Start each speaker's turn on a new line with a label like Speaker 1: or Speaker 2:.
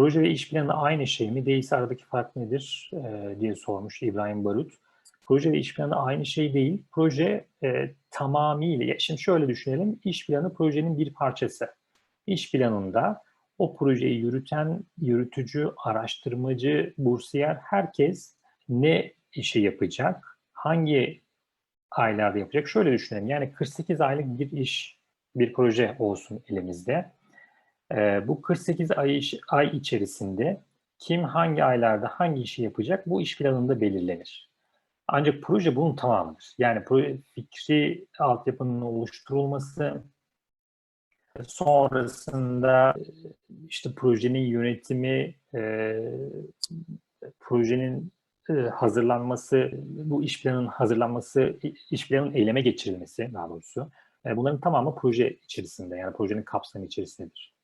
Speaker 1: Proje ve iş planı aynı şey mi? Değilse aradaki fark nedir? E, diye sormuş İbrahim Barut. Proje ve iş planı aynı şey değil. Proje e, tamamıyla, şimdi şöyle düşünelim, iş planı projenin bir parçası. İş planında o projeyi yürüten, yürütücü, araştırmacı, bursiyer herkes ne işi yapacak, hangi aylarda yapacak? Şöyle düşünelim, yani 48 aylık bir iş, bir proje olsun elimizde. Ee, bu 48 ay, iş- ay içerisinde kim hangi aylarda hangi işi yapacak bu iş planında belirlenir. Ancak proje bunun tamamıdır. Yani proje fikri altyapının oluşturulması, sonrasında e, işte projenin yönetimi, e, projenin e, hazırlanması, bu iş planının hazırlanması, iş planının eyleme geçirilmesi daha doğrusu. E, bunların tamamı proje içerisinde yani projenin kapsamı içerisindedir.